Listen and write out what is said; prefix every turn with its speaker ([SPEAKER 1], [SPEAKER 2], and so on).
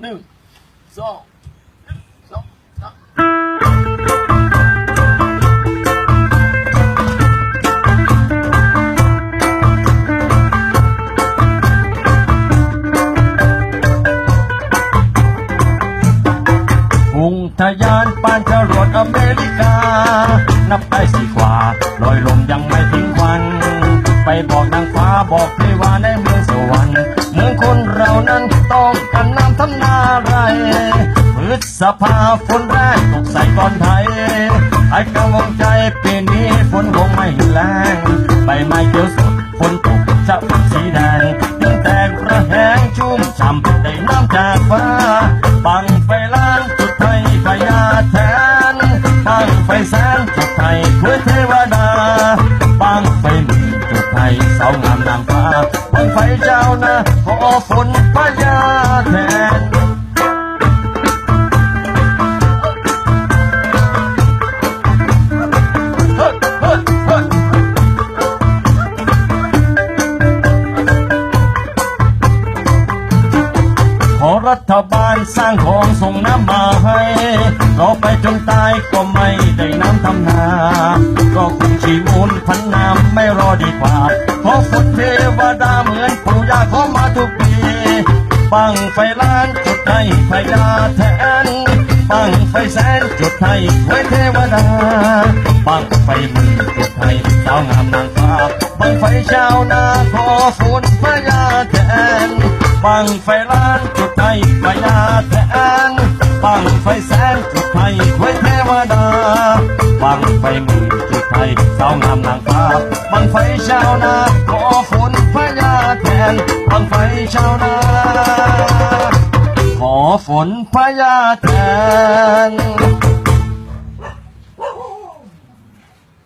[SPEAKER 1] หนึ่งสองหนึ่งสองสาม
[SPEAKER 2] พุงทะยานปานจรวดอเมริกา นับได้สี่กว่าลอยลมยังไม่ทิ้งควัน ไปบอกนางฟ้าบอกเทวาน ฤษภาฝนแรกตกใส่ก่อนไทยไอ้กังวลใจปีนี้ฝนคงไม่แรงใบไม้เขียวสดฝนตกจะเป็นสีแดงดินแตกระแหงชุ่มฉ่ำได้น้ำจากฟ้าบังไฟล้านจุดไทยพญาแทนบังไฟแสนจุดไทยเพื่อเทวดาบังไฟหมื่นจุดไทยสาวงามนางฟ้าบังไฟเจ้านะขอฝนพญาแทน รัฐบาลสร้างของส่งน้ำมาให้รอไปจนตายก็ไม่ได้น้ำทำนา ก็คงชีมูลพันน้ำไม่รอดีกว่าขอฝนเทวดาเหมือนปู่ย่าขอมาทุกปีปังไฟล้านจุดให้พญาแทนปังไฟแสนจุดให้ไว้เทวดาปังไฟมื่นจุดให้สาวงามนางฟ้าปังไฟชาวนาขอฝนพญาแทน ปังไฟล้านจุดให้พญาแทนปังไฟแสนจุดให้ไว้เทวดาปังไฟหมื่นจุดให้สาวงามนางฟ้าปังไฟชาวนาขอฝนพญาแทนปังไฟชาวนาขอฝนพญาแทน